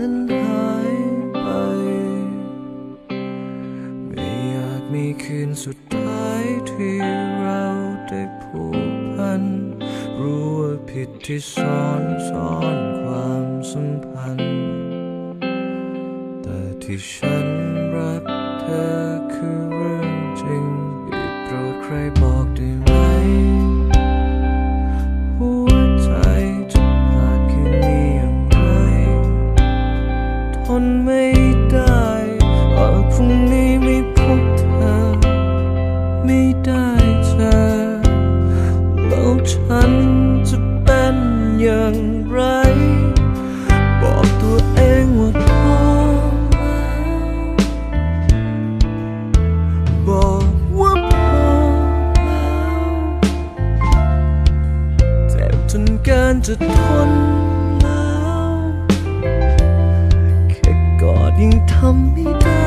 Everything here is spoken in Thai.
นั้นหายไป ไม่อยากมีคืนสุดท้ายที่เราได้ผูกพัน รู้ว่าผิดที่ซ้อนซ้อนความสัมพันธ์ แต่ที่ฉันรัก เจอแล้วฉันจะเป็นอย่างไร บอกตัวเองว่าพอแล้วบอกว่าพอแล้วเจ็บจนเกินจะทนแล้ว แค่กอดยังทำไม่ได้